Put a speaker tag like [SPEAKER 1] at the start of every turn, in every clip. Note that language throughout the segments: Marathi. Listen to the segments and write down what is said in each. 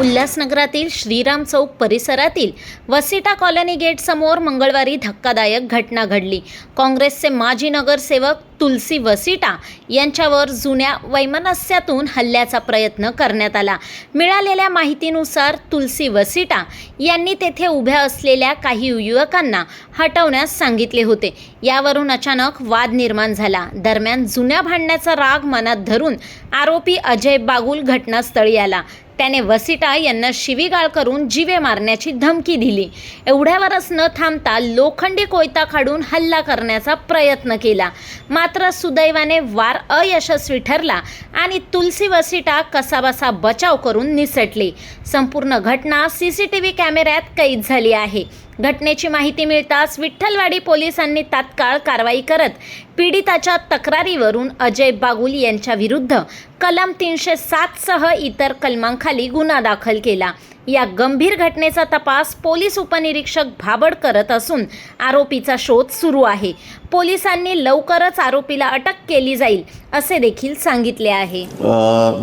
[SPEAKER 1] उल्हासनगरातील श्रीराम चौक परिसरातील वसिटा कॉलनी गेटसमोर मंगळवारी धक्कादायक घटना घडली. काँग्रेसचे माजी नगरसेवक तुलसी वसिटा यांच्यावर जुन्या वैमनस्यातून हल्ल्याचा प्रयत्न करण्यात आला. मिळालेल्या माहितीनुसार तुलसी वसिटा यांनी तेथे उभ्या असलेल्या काही युवकांना हटवण्यास सांगितले होते. यावरून अचानक वाद निर्माण झाला. दरम्यान जुन्या भांडण्याचा राग मनात धरून आरोपी अजय बागुल घटनास्थळी आला. त्याने वसिटा यांना शिवीगाळ करून जीवे मारण्याची धमकी दिली. एवढ्यावरच न थांबता लोखंडी कोयता काढून हल्ला करण्याचा प्रयत्न केला. मात्र सुदैवाने वार अयशस्वी ठरला आणि तुलसी वसिटा कसाबसा बचाव करून निसटले. संपूर्ण घटना सी सी टी व्ही कॅमेऱ्यात कैद झाली आहे. घटनेची माहिती मिळताच विठ्ठलवाडी पोलिसांनी तात्काळ कारवाई करत पीडिताच्या तक्रारीवरून अजय बागुल यांच्या विरुद्ध कलम तीनशे सातसह इतर कलमांखाली गुन्हा दाखल केला. या गंभीर घटनेचा तपास पोलीस उपनिरीक्षक भाबड करत असून आरोपीचा शोध सुरू आहे. पोलिसांनी लवकरच आरोपीला अटक केली जाईल असे देखील सांगितले आहे.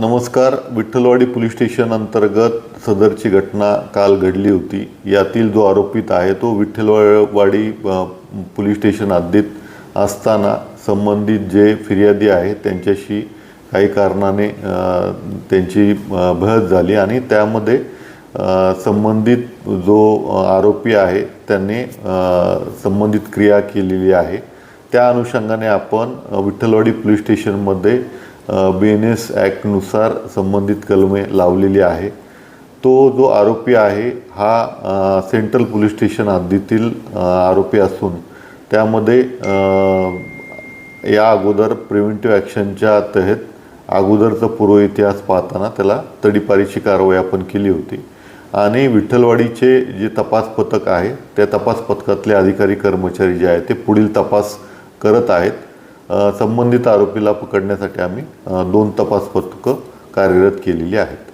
[SPEAKER 2] नमस्कार. विठ्ठलवाडी पोलीस स्टेशन अंतर्गत सदरची घटना काल घडली होती. यातील जो आरोपित आहे तो विठ्ठलवाडी पोलीस स्टेशन हद्दीत असताना संबंधित जे फिर्यादी आहे त्यांच्याशी काही कारणाने त्यांची अ, झाली आणि त्यामध्ये संबंधित जो आरोपी आहे त्याने संबंधित क्रिया केलेली आहे. त्या अनुषंगाने आपण विठ्ठलवाडी पोलीस स्टेशनमध्ये बी एन एस ॲक्टनुसार संबंधित कलमे लावलेली आहे. तो जो आरोपी आहे हा सेंट्रल पोलीस स्टेशन हद्दीतील आरोपी असून त्यामध्ये या अगोदर प्रिव्हेंटिव्ह ॲक्शनच्या तहत अगोदरचा पूर्व इतिहास पाहताना त्याला तडीपारीची कारवाई आपण केली होती. आणि विठ्ठलवाडीचे जे तपास पथक आहे त्या तपास पथकातले अधिकारी कर्मचारी जे आहेत ते पुढील तपास करत आहेत. संबंधित आरोपीला पकडण्यासाठी आम्ही दोन तपास पथकं कार्यरत केलेली आहेत.